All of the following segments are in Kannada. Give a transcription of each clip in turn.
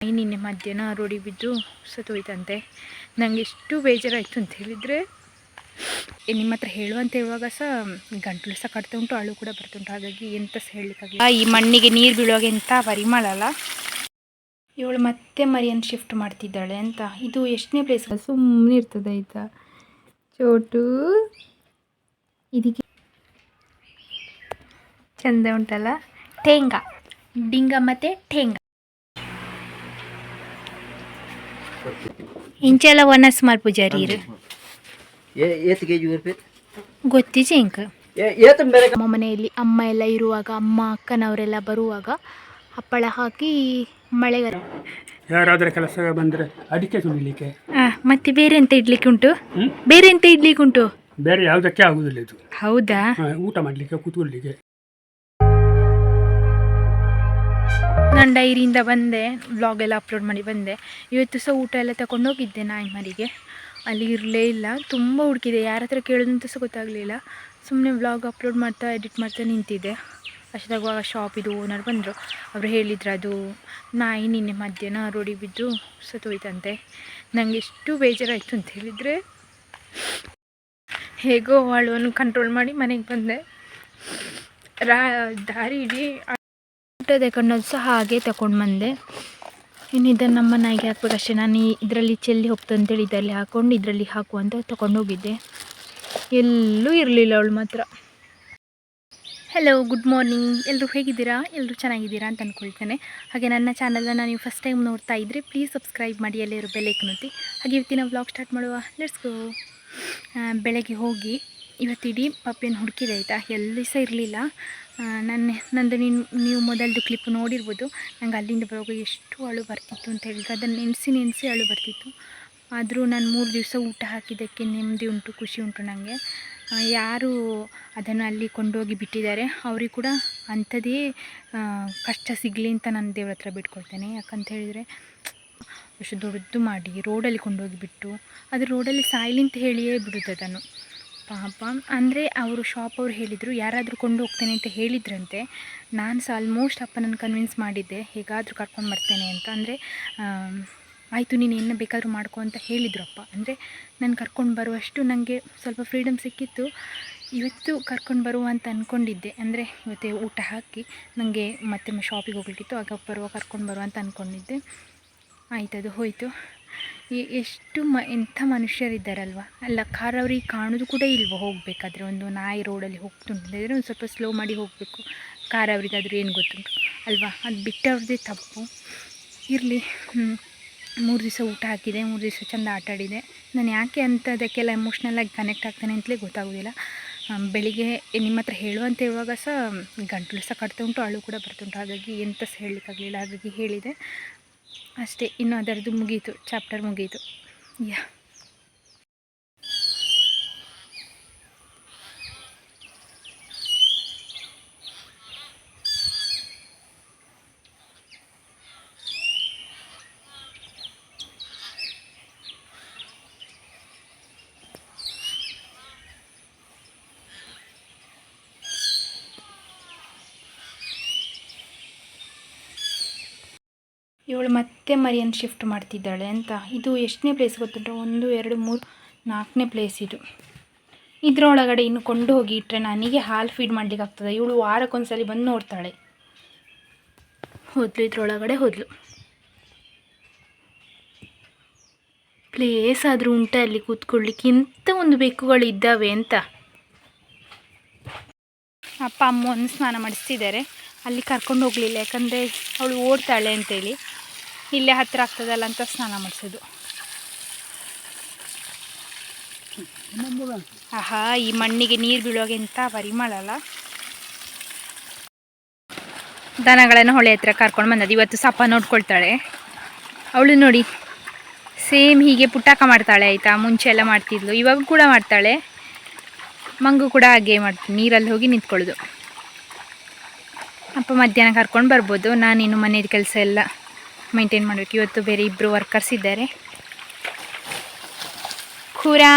ನಿನ್ನೆ ಮಧ್ಯಾಹ್ನ ರೋಡಿ ಬಿದ್ದು ಸತ್ತೋಯ್ತಂತೆ ನನಗೆ ಎಷ್ಟು ಬೇಜಾರಾಯಿತು ಅಂತ ಹೇಳಿದರೆ ನಿಮ್ಮ ಹತ್ರ ಹೇಳುವಂತ ಹೇಳುವಾಗ ಸಹ ಗಂಟಲು ಸಹ ಕಟ್ತಾ ಉಂಟು ಅಳು ಕೂಡ ಬರ್ತುಂಟು ಹಾಗಾಗಿ ಎಂತ ಸಹ ಹೇಳಲಿಕ್ಕಾಗಲ್ಲ. ಈ ಮಣ್ಣಿಗೆ ನೀರು ಬೀಳುವಾಗ ಎಂಥ ಪರಿಮಳಲ್ಲ ಇವಳು ಮತ್ತೆ ಮರಿಯನ್ನು ಶಿಫ್ಟ್ ಮಾಡ್ತಿದ್ದಾಳೆ ಅಂತ. ಇದು ಎಷ್ಟನೇ ಪ್ಲೇಸ್ ಸುಮ್ಮನೆ ಇರ್ತದೆ ಆಯ್ತಾ? ಚೋಟು. ಇದಕ್ಕೆ ಚಂದ ಉಂಟಲ್ಲ? ಠೇಂಗ ಡಿಂಗ ಮತ್ತು ಟೇಂಗ ಇಂಚೆಲ್ಲ ಒನಸ್ ಪೂಜಾರಿ ಇರು ಏತ್ ಕೆ ಜಿ ಗೊತ್ತಿಜೆ ಇಂಕ. ನಮ್ಮ ಮನೆಯಲ್ಲಿ ಅಮ್ಮ ಎಲ್ಲ ಇರುವಾಗ ಅಮ್ಮ ಅಕ್ಕನವರೆಲ್ಲ ಬರುವಾಗ ಹಪ್ಪಳ ಹಾಕಿ ಮಳೆಗಾಲ ಯಾರಾದರೆ ಕೆಲಸ ಬಂದರೆ ಅಡಿಕೆ ಸುಲಿಲಿಕ್ಕೆ ಮತ್ತೆ ಬೇರೆ ಎಂತ ಇಡ್ಲಿಕ್ಕೆ ಉಂಟು? ಬೇರೆ ಎಂತ ಇಡ್ಲಿಕ್ಕೆ ಉಂಟು? ಬೇರೆ ಯಾವುದಕ್ಕೆ ಆಗುದಿಲ್ಲ ಇದು. ಹೌದಾ? ಊಟ ಮಾಡ್ಲಿಕ್ಕೆ ಕೂತ್ಕೊಳ್ಳಿಕ್ಕೆ ನಾನು ಡೈರಿಯಿಂದ ಬಂದೆ ವ್ಲಾಗ್ ಎಲ್ಲ ಅಪ್ಲೋಡ್ ಮಾಡಿ ಬಂದೆ. ಇವತ್ತು ಸಹ ಊಟ ಎಲ್ಲ ತಗೊಂಡು ಹೋಗಿದ್ದೆ ನಾಯಿ ಮರಿಗೆ. ಅಲ್ಲಿ ಇರಲೇ ಇಲ್ಲ, ತುಂಬ ಹುಡುಕಿದೆ. ಯಾರ ಹತ್ರ ಕೇಳೋದಂತ ಸಹ ಗೊತ್ತಾಗಲಿಲ್ಲ. ಸುಮ್ಮನೆ ವ್ಲಾಗ್ ಅಪ್ಲೋಡ್ ಮಾಡ್ತಾ ಎಡಿಟ್ ಮಾಡ್ತಾ ನಿಂತಿದ್ದೆ. ಅಷ್ಟಾಗುವಾಗ ಶಾಪಿದು ಓನರ್ ಬಂದರು. ಅವರು ಹೇಳಿದ್ರು, ಅದು ನಾಯಿ ನಿನ್ನೆ ಮಧ್ಯಾಹ್ನ ರೋಡಿ ಬಿದ್ದು ಸತ್ತೋಯ್ತಂತೆ ನನಗೆ ಎಷ್ಟು ಬೇಜಾರಾಯಿತು ಅಂತ ಹೇಳಿದರೆ ಹೇಗೋ ಅವಳು ಕಂಟ್ರೋಲ್ ಮಾಡಿ ಮನೆಗೆ ಬಂದೆ. ರಾ, ದಾರಿ ಇಡೀ ಊಟ ತಗೊಂಡದ್ದು ಸಹ ಹಾಗೆ ತಗೊಂಡು ಬಂದೆ. ಇನ್ನು ಇದನ್ನು ನಮ್ಮ ನಾಯಿಗೆ ಹಾಕ್ಬೇಕಷ್ಟೇ ನಾನು ಇದರಲ್ಲಿ ಚೆಲ್ಲಿ ಹೋಗ್ತದೆ ಅಂತೇಳಿ ಇದರಲ್ಲಿ ಹಾಕ್ಕೊಂಡು ಇದರಲ್ಲಿ ಹಾಕು ಅಂತ ತಗೊಂಡು ಹೋಗಿದ್ದೆ. ಎಲ್ಲೂ ಇರಲಿಲ್ಲ ಅವಳು ಮಾತ್ರ. ಹಲೋ ಗುಡ್ ಮಾರ್ನಿಂಗ್ ಎಲ್ಲರೂ ಹೇಗಿದ್ದೀರಾ? ಎಲ್ಲರೂ ಚೆನ್ನಾಗಿದ್ದೀರಾ ಅಂತ ಅಂದ್ಕೊಳ್ತೇನೆ ಹಾಗೆ ನನ್ನ ಚಾನಲನ್ನು ನೀವು ಫಸ್ಟ್ ಟೈಮ್ ನೋಡ್ತಾ ಇದ್ದರೆ ಪ್ಲೀಸ್ ಸಬ್ಸ್ಕ್ರೈಬ್ ಮಾಡಿ ಎಲ್ಲರೂ ಬೆಲ್ಲೈಕನ್ನುತ್ತಿ ಹಾಗೆ ಇವತ್ತಿನ ವ್ಲಾಗ್ ಸ್ಟಾರ್ಟ್ ಮಾಡುವ. ಲೆಟ್ಸ್ ಗೋ ಬೆಳಗ್ಗೆ ಹೋಗಿ. ಇವತ್ತಿಡೀ ಪಪ್ಪಿಯನ್ನು ಹುಡುಕಿದೆ, ಆಯಿತಾ? ಎಲ್ಲಿ ಸಹ ಇರಲಿಲ್ಲ. ನನ್ನ, ನಂದು ನೀನು, ನೀವು ಮೊದಲ್ದು ಕ್ಲಿಪ್ ನೋಡಿರ್ಬೋದು. ನಂಗೆ ಅಲ್ಲಿಂದ ಬರುವಾಗ ಎಷ್ಟು ಅಳು ಬರ್ತಿತ್ತು ಅಂತ ಹೇಳಿದ್ರೆ ಅದನ್ನು ನೆನೆಸಿ ನೆನೆಸಿ ಅಳು ಬರ್ತಿತ್ತು. ಆದರೂ ನಾನು ಮೂರು ದಿವಸ ಊಟ ಹಾಕಿದ್ದಕ್ಕೆ ನೆಮ್ಮದಿ ಉಂಟು, ಖುಷಿ ಉಂಟು ನನಗೆ ಯಾರು ಅದನ್ನು ಅಲ್ಲಿ ಕೊಂಡೋಗಿ ಬಿಟ್ಟಿದ್ದಾರೆ. ಅವ್ರಿಗೆ ಕೂಡ ಅಂಥದ್ದೇ ಕಷ್ಟ ಸಿಗಲಿ ಅಂತ ನಾನು ದೇವ್ರ ಹತ್ರ ಬಿಟ್ಕೊಳ್ತೇನೆ. ಯಾಕಂತ ಹೇಳಿದರೆ ಎಷ್ಟು ದೊಡ್ಡದು ಮಾಡಿ ರೋಡಲ್ಲಿ ಕೊಂಡೋಗಿ ಬಿಟ್ಟು ಅದು ರೋಡಲ್ಲಿ ಸಾಯ್ಲಿ ಅಂತ ಹೇಳಿಯೇ ಬಿಡುತ್ತೆ ಅದನ್ನು. ಪಾಪ. ಅಂದರೆ ಅವರು ಶಾಪ್ ಅವ್ರು ಹೇಳಿದರು, ಯಾರಾದರೂ ಕೊಂಡು ಹೋಗ್ತೇನೆ ಅಂತ ಹೇಳಿದ್ರಂತೆ. ನಾನು ಸಹ ಆಲ್ಮೋಸ್ಟ್ ಅಪ್ಪನನ್ನು ಕನ್ವಿನ್ಸ್ ಮಾಡಿದ್ದೆ. ಹೇಗಾದರೂ ಕರ್ಕೊಂಡು ಬರ್ತೇನೆ ಅಂತ. ಅಂದರೆ ಆಯಿತು, ನೀನು ಏನು ಬೇಕಾದರೂ ಮಾಡ್ಕೊ ಅಂತ ಹೇಳಿದ್ರು ಅಪ್ಪ. ಅಂದರೆ, ನಾನು ಕರ್ಕೊಂಡು ಬರುವಷ್ಟು ನನಗೆ ಸ್ವಲ್ಪ ಫ್ರೀಡಮ್ ಸಿಕ್ಕಿತ್ತು. ಇವತ್ತು ಕರ್ಕೊಂಡು ಬರುವ ಅಂತ ಅಂದ್ಕೊಂಡಿದ್ದೆ ಅಂದರೆ, ಇವತ್ತೇ ಊಟ ಹಾಕಿ ನನಗೆ ಮತ್ತೆ ಶಾಪಿಗೆ ಹೋಗ್ಲಿಕ್ಕಿತ್ತು. ಆಗ ಬರುವ, ಕರ್ಕೊಂಡು ಬರುವ ಅಂತ ಅಂದ್ಕೊಂಡಿದ್ದೆ ಆಯಿತು ಅದು ಹೋಯಿತು. ಎಷ್ಟು ಮ, ಎಂಥ ಮನುಷ್ಯರಿದ್ದಾರಲ್ವ? ಅಲ್ಲ, ಕಾರ್ ಅವ್ರಿಗೆ ಕಾಣೋದು ಕೂಡ ಇಲ್ವ? ಹೋಗಬೇಕಾದ್ರೆ ಒಂದು ನಾಯಿ ರೋಡಲ್ಲಿ ಹೋಗ್ತುಂಟಿದ್ರೆ ಒಂದು ಸ್ವಲ್ಪ ಸ್ಲೋ ಮಾಡಿ ಹೋಗಬೇಕು. ಕಾರ್ ಅವರಿಗಾದರೂ ಏನು ಗೊತ್ತುಂಟು? ಅಲ್ವಾ? ಅದು ಬಿಟ್ಟವ್ರದ್ದೇ ತಪ್ಪು. ಇರಲಿ. ಮೂರು ದಿವಸ ಊಟ ಹಾಕಿದೆ. ಮೂರು ದಿವಸ ಚೆಂದ ಆಟಾಡಿದೆ ನಾನು ಯಾಕೆ ಅಂತ ಅದಕ್ಕೆಲ್ಲ ಎಮೋಷ್ನಲಾಗಿ ಕನೆಕ್ಟ್ ಆಗ್ತಾನೆ ಅಂತಲೇ ಗೊತ್ತಾಗೋದಿಲ್ಲ. ಬೆಳಿಗ್ಗೆ ನಿಮ್ಮ ಹತ್ರ ಹೇಳುವಂತ ಹೇಳುವಾಗ ಸಹ ಗಂಟಲು ಸಹ ಕಟ್ತಾ ಉಂಟು ಅಳು ಕೂಡ ಬರ್ತುಂಟು. ಹಾಗಾಗಿ ಎಂತ ಸಹ ಹೇಳಲಿಕ್ಕಾಗಲಿಲ್ಲ. ಹಾಗಾಗಿ ಹೇಳಿದೆ. ಅಷ್ಟೇ. ಇನ್ನು ಅದರದ್ದು ಮುಗೀತು ಚಾಪ್ಟರ್ ಮುಗೀತು. ಯಾ ಇವಳು ಮತ್ತೆ ಮರಿಯನ್ನು ಶಿಫ್ಟ್ ಮಾಡ್ತಿದ್ದಾಳೆ ಅಂತ. ಇದು ಎಷ್ಟನೇ ಪ್ಲೇಸ್ ಗೊತ್ತುಂಟು? ಒಂದು, ಎರಡು, ಮೂರು, ನಾಲ್ಕನೇ ಪ್ಲೇಸ್ ಇದು. ಇದರೊಳಗಡೆ ಇನ್ನು ಕೊಂಡು ಹೋಗಿ ಇಟ್ಟರೆ ನನಗೆ ಹಾಲು ಫೀಡ್ ಮಾಡ್ಲಿಕ್ಕೆ ಆಗ್ತದೆ. ಇವಳು ವಾರಕ್ಕೊಂದ್ಸಲಿ ಬಂದು ನೋಡ್ತಾಳೆ. ಹೋದ್ಲು, ಇದರೊಳಗಡೆ ಹೋದ್ಲು. ಪ್ಲೇಸ್ ಆದರೂ ಉಂಟ ಅಲ್ಲಿ ಕೂತ್ಕೊಳ್ಳಿಕ್ಕೆ? ಇಂಥ ಒಂದು ಬೆಕ್ಕುಗಳು ಇದ್ದಾವೆ ಅಂತ. ಅಪ್ಪ ಅಮ್ಮವನ್ನು ಸ್ನಾನ ಮಾಡಿಸ್ತಿದ್ದಾರೆ. ಅಲ್ಲಿ ಕರ್ಕೊಂಡು ಹೋಗಲಿಲ್ಲ. ಯಾಕಂದರೆ ಅವಳು ಓಡ್ತಾಳೆ ಅಂತೇಳಿ. ಇಲ್ಲೇ ಹತ್ತಿರ ಆಗ್ತದಲ್ಲ ಅಂತ ಸ್ನಾನ ಮಾಡಿಸೋದು. ಆಹಾ, ಈ ಮಣ್ಣಿಗೆ ನೀರು ಬೀಳೋಗೆ ಅಂತ ಪರಿಮಳ ಅಲ್ಲ ದನಗಳನ್ನು ಹೊಳೆ ಹತ್ರ ಕರ್ಕೊಂಡು ಬಂದದ್ದು. ಇವತ್ತು ಸಪ್ಪ ನೋಡ್ಕೊಳ್ತಾಳೆ. ಅವಳು ನೋಡಿ, ಸೇಮ್ ಹೀಗೆ ಪುಟ್ಟಾಕ ಮಾಡ್ತಾಳೆ ಆಯಿತಾ? ಮುಂಚೆ ಎಲ್ಲ ಮಾಡ್ತಿದ್ಲು, ಇವಾಗ ಕೂಡ ಮಾಡ್ತಾಳೆ. ಮಂಗು ಕೂಡ ಹಾಗೆ ಮಾಡ್ತೀನಿ ನೀರಲ್ಲಿ ಹೋಗಿ ನಿಂತ್ಕೊಳ್ಳೋದು. ಅಪ್ಪ ಮಧ್ಯಾಹ್ನ ಕರ್ಕೊಂಡು ಬರ್ಬೋದು. ನಾನಿನ್ನು ಮನೇದು ಕೆಲಸ ಎಲ್ಲ ಮೇಂಟೈನ್ ಮಾಡಬೇಕು. ಇವತ್ತು ಬೇರೆ ಇಬ್ಬರು ವರ್ಕರ್ಸ್ ಇದ್ದಾರೆ. ಖುರಾ,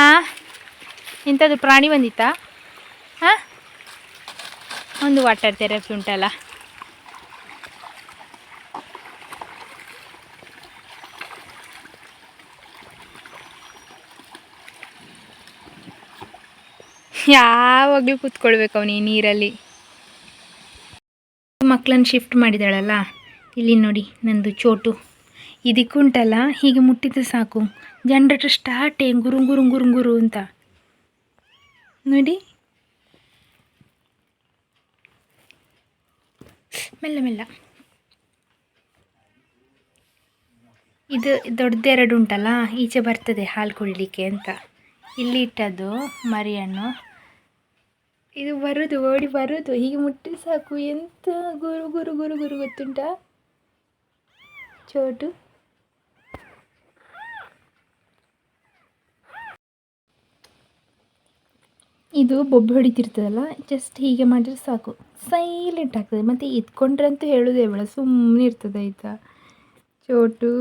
ಇಂಥದ್ದು ಪ್ರಾಣಿ ಬಂದಿತ್ತಾ? ಹಾಂ? ಒಂದು ವಾಟರ್ ಥೆರಪಿ ಉಂಟಲ್ಲ? ಯಾವಾಗಲೂ ಕೂತ್ಕೊಳ್ಬೇಕು ಅವನಿಗೆ ನೀರಲ್ಲಿ. ಮಕ್ಕಳನ್ನ ಶಿಫ್ಟ್ ಮಾಡಿದಾಳಲ್ಲ ಇಲ್ಲಿ ನೋಡಿ ನಂದು ಚೋಟು. ಇದಕ್ಕುಂಟಲ್ಲ ಹೀಗೆ ಮುಟ್ಟಿದ್ರೆ ಸಾಕು. ಜನ್ರೇಟರ್ ಸ್ಟಾರ್ಟೇ ಗುರು ಗುರು ಗುರು ಗುರು ಅಂತ. ನೋಡಿ. ಮೆಲ್ಲ ಮೆಲ್ಲ. ಇದು ದೊಡ್ಡದೆರಡು ಉಂಟಲ್ಲ, ಈಚೆ ಬರ್ತದೆ ಹಾಲು ಕುಡಿಲಿಕ್ಕೆ ಅಂತ. ಇಲ್ಲಿ ಇಟ್ಟದ್ದು ಮರಿಯನ್ನು ಇದು ಬರೋದು, ಓಡಿ ಬರೋದು, ಹೀಗೆ ಮುಟ್ಟಿ ಸಾಕು. ಎಂತ ಗುರು ಗುರು ಗುರು ಗುರು ಗೊತ್ತುಂಟಾ? ಚೋಟು. ಇದು ಬೊಬ್ಬೆ ಹೊಡಿತಿರ್ತದಲ್ಲ ಜಸ್ಟ್ ಹೀಗೆ ಮಾಡಿದ್ರೆ ಸಾಕು. ಸೈಲೆಂಟ್ ಆಗ್ತದೆ, ಮತ್ತು ಇದ್ಕೊಂಡ್ರಂತೂ ಹೇಳೋದೇ ಬೇಡ ಸುಮ್ಮನೆ ಇರ್ತದೆ ಆಯಿತಾ? ಚೋಟು.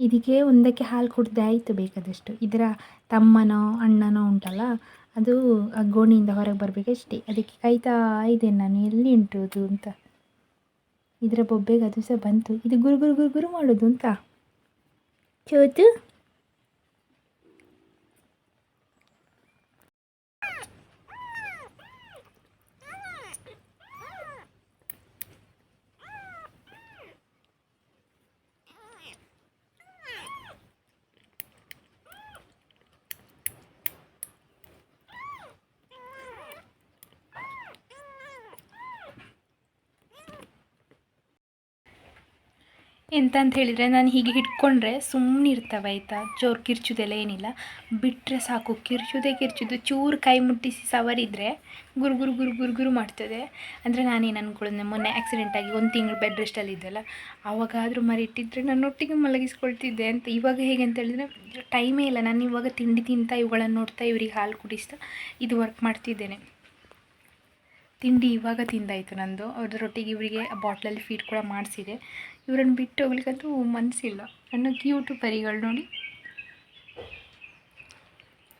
ಇದಕ್ಕೆ ಒಂದಕ್ಕೆ ಹಾಲು ಕುಡ್ದೆ ಆಯಿತು ಬೇಕಾದಷ್ಟು. ಇದರ ತಮ್ಮನೋ, ಅಣ್ಣನೋ ಉಂಟಲ್ಲ, ಅದು ಆ ಗೋಣಿಯಿಂದ ಹೊರಗೆ ಬರಬೇಕಷ್ಟೇ. ಅದಕ್ಕೆ ಕಾಯ್ತಾ ಇದ್ದೇನೆ ನಾನು, ಎಲ್ಲಿ ಉಂಟು ಅಂತ. ಇದರ ಬೊಬ್ಬೆಗೆ ಅದು ಸಹ ಬಂತು. ಇದು ಗುರು ಗುರು ಗುರು ಗುರು ಮಾಡೋದು ಅಂತ. ಚೋತು ಎಂತ ಅಂತ ಹೇಳಿದರೆ ನಾನು ಹೀಗೆ ಹಿಡ್ಕೊಂಡ್ರೆ ಸುಮ್ಮನೆ ಇರ್ತವೆ ಆಯಿತಾ? ಜೋರು ಕಿರ್ಚುದೆಲ್ಲ ಏನಿಲ್ಲ. ಬಿಟ್ಟರೆ ಸಾಕು. ಕಿರ್ಚುದೇ ಕಿರ್ಚುದು. ಚೂರು ಕೈ ಮುಟ್ಟಿಸಿ ಸವರಿದ್ರೆ ಗುರು ಗುರು ಗುರು ಗುರು ಗುರು ಮಾಡ್ತದೆ. ಅಂದರೆ ನಾನೇನು ಅಂದ್ಕೊಳ್ಳೋದು ಮೊನ್ನೆ ಆಕ್ಸಿಡೆಂಟ್ ಆಗಿ ಒಂದು ತಿಂಗಳು ಬೆಡ್ ರೆಸ್ಟಲ್ಲಿ ಇದ್ದಲ್ಲ. ಆವಾಗಾದರೂ ಮರಿ ಇಟ್ಟಿದ್ರೆ ನನ್ನೊಟ್ಟಿಗೆ ಮಲಗಿಸ್ಕೊಳ್ತಿದ್ದೆ ಅಂತ. ಇವಾಗ ಹೇಗೆ ಅಂತ ಹೇಳಿದರೆ ಟೈಮೇ ಇಲ್ಲ. ನಾನು ಇವಾಗ ತಿಂಡಿ ತಿಂತಾ, ಇವುಗಳನ್ನು ನೋಡ್ತಾ, ಇವ್ರಿಗೆ ಹಾಲು ಕುಡಿಸ್ತಾ, ಇದು ವರ್ಕ್ ಮಾಡ್ತಿದ್ದೇನೆ. ತಿಂಡಿ ಇವಾಗ ತಿಂದಾಯಿತು ನಂದು. ಅದರೊಟ್ಟಿಗೆ ಇವರಿಗೆ ಬಾಟ್ಲಲ್ಲಿ ಫೀಡ್ ಕೂಡ ಮಾಡಿಸಿದೆ. ಇವರನ್ನು ಬಿಟ್ಟು ಹೋಗ್ಲಿಕ್ಕಂತೂ ಮನಸ್ಸಿಲ್ಲ ನನ್ನ ಕ್ಯೂಟು ಪರಿಗಳು ನೋಡಿ.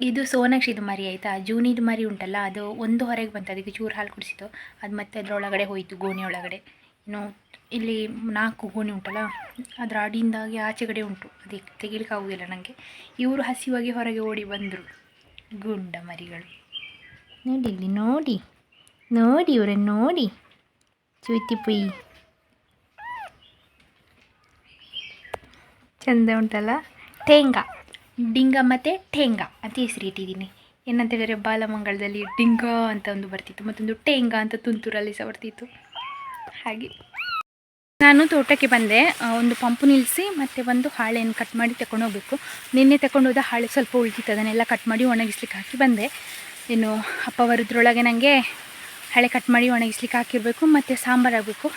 ಇದು ಸೋನಾಕ್ಷಿದು ಮರಿ ಆಯಿತಾ? ಜೂನಿದು ಮರಿ ಉಂಟಲ್ಲ, ಅದು ಒಂದು ಹೊರಗೆ ಬಂತು ಅದಕ್ಕೆ ಚೂರು ಹಾಲು ಕುಡಿಸಿತು ಅದು ಮತ್ತೆ ಅದರೊಳಗಡೆ ಹೋಯಿತು, ಗೋಣಿ ಒಳಗಡೆ. ಇನ್ನು ಇಲ್ಲಿ ನಾಲ್ಕು ಗೋಣಿ ಉಂಟಲ್ಲ, ಅದರ ಅಡಿಯಿಂದಾಗಿ ಆಚೆಗಡೆ ಉಂಟು. ಅದಕ್ಕೆ ತೆಗಿಲಿಕ್ಕೆ ಆಗೋದಿಲ್ಲ ನನಗೆ ಇವರು ಹಸಿವಾಗಿ ಹೊರಗೆ ಓಡಿ ಬಂದರು. ಗುಂಡ ಮರಿಗಳು. ನೋಡಿ ಇಲ್ಲಿ ನೋಡಿ. ನೋಡಿ, ಇವ್ರನ್ನ ನೋಡಿ. ಚೂತಿ ಪುಯ್. ಚಂದ ಉಂಟಲ್ಲ? ಟೇಂಗ ಡಿಂಗ ಮತ್ತು ಠೇಂಗ ಅಂತ ಹೆಸರಿಟ್ಟಿದ್ದೀನಿ ಏನಂತ ಹೇಳಿದರೆ ಬಾಲಮಂಗಳದಲ್ಲಿ ಡಿಂಗ ಅಂತ ಒಂದು ಬರ್ತಿತ್ತು. ಮತ್ತೊಂದು ಟೇಂಗ ಅಂತ ತುಂತುರಲ್ಲಿ ಸಹ ಬರ್ತಿತ್ತು. ಹಾಗೆ. ನಾನು ತೋಟಕ್ಕೆ ಬಂದೆ. ಒಂದು ಪಂಪು ನಿಲ್ಲಿಸಿ ಮತ್ತು ಒಂದು ಹಾಳೆಯನ್ನು ಕಟ್ ಮಾಡಿ ತಗೊಂಡು ಹೋಗಬೇಕು. ನಿನ್ನೆ ತಗೊಂಡು ಹೋದ ಹಾಳೆ ಸ್ವಲ್ಪ ಉಳಿತಿತ್ತು ಅದನ್ನೆಲ್ಲ ಕಟ್ ಮಾಡಿ ಒಣಗಿಸ್ಲಿಕ್ಕೆ ಹಾಕಿ ಬಂದೆ. ಇನ್ನು ಅಪ್ಪ ಬರೋದ್ರೊಳಗೆ ನನಗೆ ಹಳೆ ಕಟ್ ಮಾಡಿ ಒಣಗಿಸ್ಲಿಕ್ಕೆ ಹಾಕಿರಬೇಕು, ಮತ್ತು ಸಾಂಬಾರು ಆಗಬೇಕು.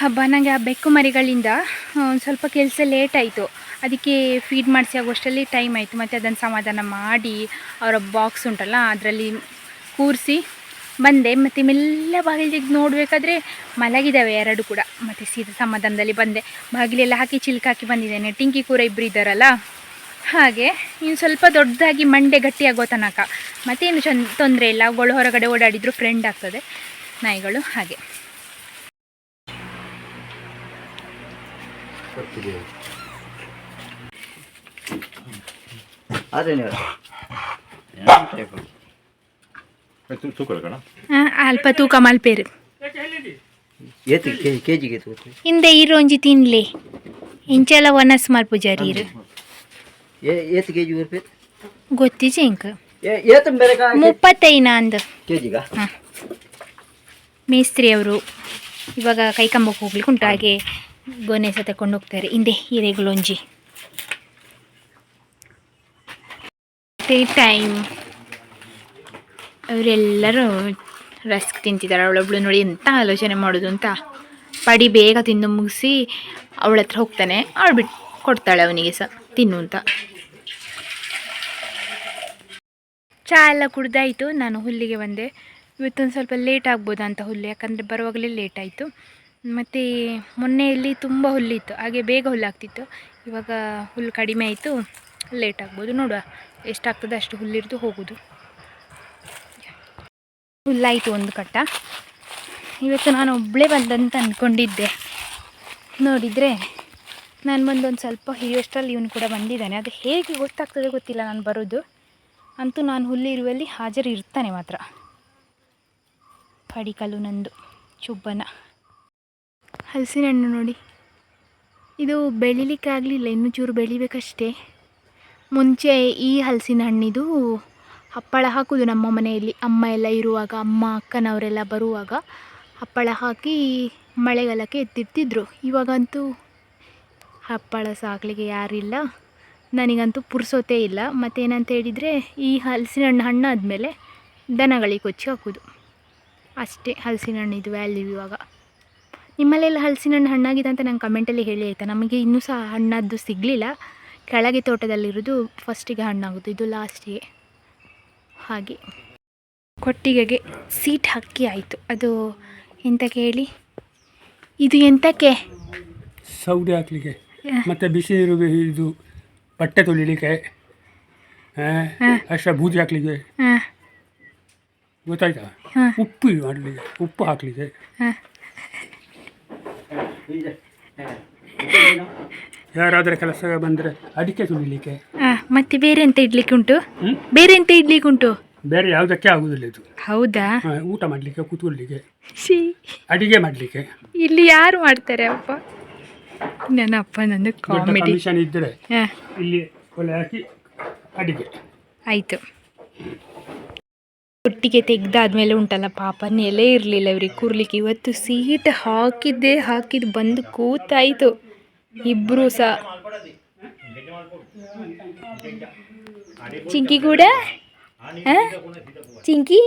ಹಬ್ಬ ನನಗೆ ಆ ಬೆಕ್ಕು ಮರಿಗಳಿಂದ ಒಂದು ಸ್ವಲ್ಪ ಕೆಲಸ ಲೇಟ್ ಆಯಿತು. ಅದಕ್ಕೆ ಫೀಡ್ ಮಾಡಿಸಿ ಆಗುವಷ್ಟರಲ್ಲಿ ಟೈಮ್ ಆಯಿತು. ಮತ್ತು ಅದನ್ನು ಸಮಾಧಾನ ಮಾಡಿ, ಅವರ ಬಾಕ್ಸ್ ಉಂಟಲ್ಲ, ಅದರಲ್ಲಿ ಕೂರಿಸಿ ಬಂದೆ. ಮತ್ತು ಮೆಲ್ಲ ಬಾಗಿಲು ತೆಗೆದು ನೋಡಬೇಕಾದ್ರೆ ಮಲಗಿದ್ದಾವೆ ಎರಡು ಕೂಡ. ಮತ್ತು ಸೀದಾ ಸಮಾಧಾನದಲ್ಲಿ ಬಂದೆ. ಬಾಗಿಲೆಲ್ಲ ಹಾಕಿ ಚಿಲ್ಕಾಕಿ ಬಂದಿದ್ದೇನೆ. ಟಿಂಕಿ ಕೂರ ಇಬ್ಬರು ಇದ್ದಾರಲ್ಲ. ಹಾಗೆ ಇನ್ನು ಸ್ವಲ್ಪ ದೊಡ್ಡದಾಗಿ ಮಂಡೆ ಗಟ್ಟಿಯಾಗೋ ತನಕ. ಮತ್ತೇನು ಚಂದ ತೊಂದರೆ ಇಲ್ಲ ಅವುಗಳು ಹೊರಗಡೆ ಓಡಾಡಿದ್ರು ಫ್ರೆಂಡ್ ಆಗ್ತದೆ ನಾಯಿಗಳು ಹಾಗೆ. ಅಲ್ಪ ತೂಕ ಮಲ್ಪೇರು. ಹಿಂದೆ ಇರೋಂಜಿ ತಿನ್ಲಿ. ಇಂಚೆಲ್ಲ ಒನಸ್ ಮಲ್ಪುಜಾರಿ ಇರು ಏತು ಕೆ ಜಿ ರೂಪಾಯಿ ಗೊತ್ತಿಜ ಇಂಕ ಏ ಏತು ಬೇರೆ ಮುಪ್ಪತ್ತೈನ ಅಂದ ಕೆ ಜಿಗ ಮೇಸ್ತ್ರಿ ಅವರು ಇವಾಗ ಕೈಕಂಬಕ್ಕೆ ಹೋಗ್ಲಿಕ್ಕೆ ಉಂಟು. ಹಾಗೆ ಗೊನೆ ಸಹ ತಕೊಂಡು ಹೋಗ್ತಾರೆ. ಹಿಂದೆ ಹಿರೇಗಳೊಂಜಿ ಟೈಮ್ ಅವರೆಲ್ಲರೂ ರಸ್ಕ್ ತಿಂತಿದ್ದಾರೆ ಅವಳೊಬ್ಳು ನೋಡಿ ಎಂತ ಆಲೋಚನೆ ಮಾಡೋದು ಅಂತ. ಪಡಿ ಬೇಗ ತಿಂದು ಮುಗಿಸಿ ಅವಳ ಹತ್ರ ಹೋಗ್ತಾನೆ. ಅವಳು ಬಿಟ್ಟು ಕೊಡ್ತಾಳೆ ಅವನಿಗೆ ಸಹ ತಿನ್ನು ಅಂತ. ಚಹಾ ಎಲ್ಲ ಕುಡ್ದಾಯಿತು. ನಾನು ಹುಲ್ಲಿಗೆ ಬಂದೆ. ಇವತ್ತೊಂದು ಸ್ವಲ್ಪ ಲೇಟ್ ಆಗ್ಬೋದಾ ಅಂತ ಹುಲ್ಲು, ಯಾಕಂದರೆ ಬರುವಾಗಲೇ ಲೇಟ್ ಆಯಿತು. ಮತ್ತು ಮೊನ್ನೆಯಲ್ಲಿ ತುಂಬ ಹುಲ್ಲಿತ್ತು. ಹಾಗೆ ಬೇಗ ಹುಲ್ಲಾಗ್ತಿತ್ತು. ಇವಾಗ ಹುಲ್ಲು ಕಡಿಮೆ ಆಯಿತು. ಲೇಟ್ ಆಗ್ಬೋದು. ನೋಡುವ ಎಷ್ಟಾಗ್ತದೆ ಅಷ್ಟು ಹುಲ್ಲಿರ್ದು ಹೋಗೋದು. ಹುಲ್ಲಾಯಿತು ಒಂದು ಕಟ್ಟ. ಇವತ್ತು ನಾನು ಒಬ್ಬಳೇ ಬಂದಂತ ಅಂದ್ಕೊಂಡಿದ್ದೆ ನೋಡಿದರೆ ನಾನು ಬಂದೊಂದು ಸ್ವಲ್ಪ ಹೀರೋಸ್ಟ್ರಲ್ಲಿ ಇವನು ಕೂಡ ಬಂದಿದ್ದಾನೆ. ಅದು ಹೇಗೆ ಗೊತ್ತಾಗ್ತದೆ ಗೊತ್ತಿಲ್ಲ ನಾನು ಬರೋದು. ಅಂತೂ ನಾನು ಹುಲ್ಲಿರುವಲ್ಲಿ ಹಾಜರು ಇರ್ತಾನೆ ಮಾತ್ರ. ಪಡಿಕಲು ನಂದು, ಚುಬ್ಬನ. ಹಲಸಿನ ಹಣ್ಣು ನೋಡಿ. ಇದು ಬೆಳಿಲಿಕ್ಕಾಗಲಿಲ್ಲ, ಇನ್ನೂ ಚೂರು ಬೆಳಿಬೇಕಷ್ಟೇ. ಮುಂಚೆ ಈ ಹಲಸಿನ ಹಣ್ಣಿದು ಹಪ್ಪಳ ಹಾಕೋದು ನಮ್ಮ ಮನೆಯಲ್ಲಿ. ಅಮ್ಮ ಎಲ್ಲ ಇರುವಾಗ, ಅಮ್ಮ, ಅಕ್ಕನವರೆಲ್ಲ ಬರುವಾಗ ಹಪ್ಪಳ ಹಾಕಿ ಮಳೆಗಾಲಕ್ಕೆ ಎತ್ತಿರ್ತಿದ್ರು. ಇವಾಗಂತೂ ಹಪ್ಪಳ ಸಾಕಲಿಕ್ಕೆ ಯಾರಿಲ್ಲ. ನನಗಂತೂ ಪುರ್ಸೋತೇ ಇಲ್ಲ. ಮತ್ತೇನಂತ ಹೇಳಿದರೆ ಈ ಹಲಸಿನ ಹಣ್ಣು ಹಣ್ಣಾದಮೇಲೆ ದನಗಳಿಗೆ ಕೊಚ್ಚಿ ಹಾಕೋದು. ಅಷ್ಟೇ ಹಲಸಿನ ಇದು ವ್ಯಾಲ್ಯೂ ಇವಾಗ. ನಿಮ್ಮಲ್ಲೆಲ್ಲ ಹಲಸಿನ ಹಣ್ಣು ಹಣ್ಣಾಗಿದೆ ಅಂತ ನಂಗೆ ಕಮೆಂಟಲ್ಲಿ ಹೇಳಿ ಆಯಿತಾ? ನಮಗೆ ಇನ್ನೂ ಸಹ ಹಣ್ಣದ್ದು ಸಿಗಲಿಲ್ಲ. ಕೆಳಗೆ ತೋಟದಲ್ಲಿರೋದು ಫಸ್ಟಿಗೆ ಹಣ್ಣಾಗೋದು ಇದು ಲಾಸ್ಟಿಗೆ ಹಾಗೆ. ಕೊಟ್ಟಿಗೆಗೆ ಸೀಟ್ ಹಾಕಿ ಆಯಿತು. ಅದು ಎಂತ ಕೇಳಿ? ಇದು ಎಂತಕ್ಕೆ? ಸೌದೆ ಹಾಕ್ಲಿಕ್ಕೆ. ಮತ್ತೆ ಬಿಸಿ ಇರುವ ಇದು ಬಟ್ಟೆ ತೊಳಿಲಿಕ್ಕೆ ಅಷ್ಟ ಬೂದಿ ಹಾಕ್ಲಿಕ್ಕೆ. ಹಾಂ. ಗೊತ್ತಾಯ್ತಾ? ಉಪ್ಪು ಉಪ್ಪು ಮಾಡಲಿಕ್ಕೆ ಉಪ್ಪು ಹಾಕ್ಲಿಕ್ಕೆ. ಹಾಂ. ಯಾರಾದರೆ ಕೆಲಸ ಬಂದರೆ ಅಡಿಕೆ ತುಳಿಲಿಕ್ಕೆ. ಹಾಂ ಮತ್ತೆ ಬೇರೆ ಎಂತ ಇಡ್ಲಿಕ್ಕೆ ಉಂಟು? ಬೇರೆ ಎಂತ ಇಡ್ಲಿಕ್ಕೆ ಉಂಟು? ಬೇರೆ ಯಾವುದಕ್ಕೆ ಆಗುದಿಲ್ಲ ಇದು. ಹೌದಾ? ಊಟ ಮಾಡಲಿಕ್ಕೆ ಕೂತ್ಕೊಳ್ಳಿಕ್ಕೆ. ಅಡಿಗೆ ಮಾಡಲಿಕ್ಕೆ. ಇಲ್ಲಿ ಯಾರು ಮಾಡ್ತಾರೆ ಅಪ್ಪ? ನನ್ನ ಅಪ್ಪನಂದು ಕಾಮಿಡಿ ಕಮಿಷನ್ ಇದ್ದರೆ ಹಾಂ. ಇಲ್ಲಿ ಒಲೆ ಹಾಕಿ ಅಡಿಗೆ. ಆಯಿತು. ಒಟ್ಟಿಗೆ ತೆಗ್ದಾದ್ಮೇಲೆ ಉಂಟಲ್ಲ ಪಾಪ ನೆಲೆ ಇರಲಿಲ್ಲ ಇವ್ರಿಗೆ ಕೂರ್ಲಿಕ್ಕೆ. ಇವತ್ತು ಸೀಟ್ ಹಾಕಿದ್ದೆ ಹಾಕಿದ್ದು ಬಂದು ಕೂತಾಯಿತು. ಇಬ್ಬರು ಸಹ ಚಿಂಕಿ ಕೂಡ? ಚಿಂಕಿ?